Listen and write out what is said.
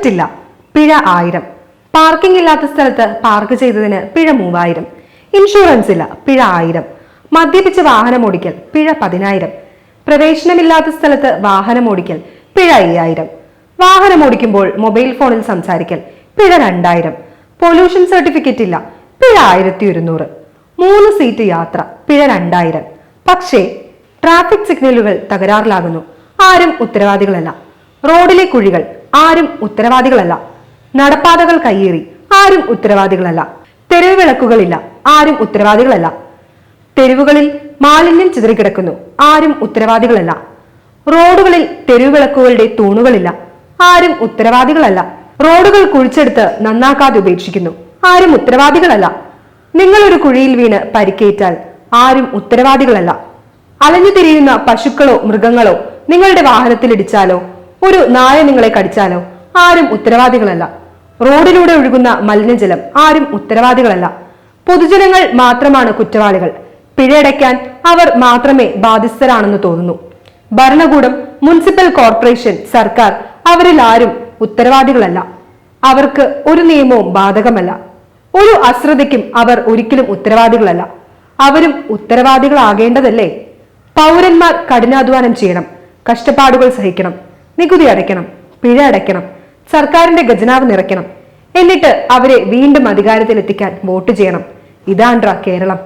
Helmet ഇല്ല പിഴ ആയിരം. പാർക്കിംഗ് ഇല്ലാത്ത സ്ഥലത്ത് പാർക്ക് ചെയ്തതിന് പിഴ മൂവായിരം. ഇൻഷുറൻസ് ഇല്ല പിഴ ആയിരം. മദ്യപിച്ച് വാഹനം ഓടിക്കൽ പിഴ പതിനായിരം. പ്രവേശനമില്ലാത്ത സ്ഥലത്ത് വാഹനം ഓടിക്കൽ പിഴ അയ്യായിരം. വാഹനം ഓടിക്കുമ്പോൾ മൊബൈൽ ഫോണിൽ സംസാരിക്കൽ പിഴ രണ്ടായിരം. പൊല്യൂഷൻ സർട്ടിഫിക്കറ്റ് ഇല്ല പിഴ ആയിരത്തി ഒരുന്നൂറ് മൂന്ന് സീറ്റ് യാത്ര പിഴ രണ്ടായിരം. പക്ഷേ ട്രാഫിക് സിഗ്നലുകൾ തകരാറിലാകുന്നു. ആരും ഉത്തരവാദികളല്ല. റോഡിലെ കുഴികൾ ആരും ഉത്തരവാദികളല്ല. നടപ്പാതകൾ കയ്യേറി ആരും ഉത്തരവാദികളല്ല. തെരുവ് വിളക്കുകളില്ല ആരും ഉത്തരവാദികളല്ല. തെരുവുകളിൽ മാലിന്യം ചിതറിക്കിടക്കുന്നു ആരും ഉത്തരവാദികളല്ല. റോഡുകളിൽ തെരുവിളക്കുകളുടെ തൂണുകളില്ല ആരും ഉത്തരവാദികളല്ല. റോഡുകൾ കുഴിച്ചെടുത്ത് നന്നാക്കാതെ ഉപേക്ഷിക്കുന്നു ആരും ഉത്തരവാദികളല്ല. നിങ്ങളൊരു കുഴിയിൽ വീണ് പരിക്കേറ്റാൽ ആരും ഉത്തരവാദികളല്ല. അലഞ്ഞു തിരിയുന്ന പശുക്കളോ മൃഗങ്ങളോ നിങ്ങളുടെ വാഹനത്തിൽ ഇടിച്ചാലോ ഒരു നായ നിങ്ങളെ കടിച്ചാലോ? ആരും ഉത്തരവാദികളല്ല. റോഡിലൂടെ ഒഴുകുന്ന മലിനജലം ആരും ഉത്തരവാദികളല്ല. പൊതുജനങ്ങൾ മാത്രമാണ് കുറ്റവാളികൾ. പിഴയടയ്ക്കാൻ അവർ മാത്രമേ ബാധ്യസ്ഥരാണെന്ന് തോന്നുന്നു. ഭരണകൂടം മുനിസിപ്പൽ കോർപ്പറേഷൻ സർക്കാർ അവരിൽ ആരും ഉത്തരവാദികളല്ല. അവർക്ക് ഒരു നിയമവും ബാധകമല്ല. ഒരു അശ്രദ്ധയ്ക്കും അവർ ഒരിക്കലും ഉത്തരവാദികളല്ല. അവരും ഉത്തരവാദികളാകേണ്ടതല്ലേ? പൗരന്മാർ കഠിനാധ്വാനം ചെയ്യണം. കഷ്ടപ്പാടുകൾ സഹിക്കണം. നികുതി അടയ്ക്കണം പിഴ അടയ്ക്കണം സർക്കാരിന്റെ ഖജനാവ് നിറയ്ക്കണം. എന്നിട്ട് അവരെ വീണ്ടും അധികാരത്തിലെത്തിക്കാൻ വോട്ട് ചെയ്യണം. ഇതാണ്ട്ര കേരളം.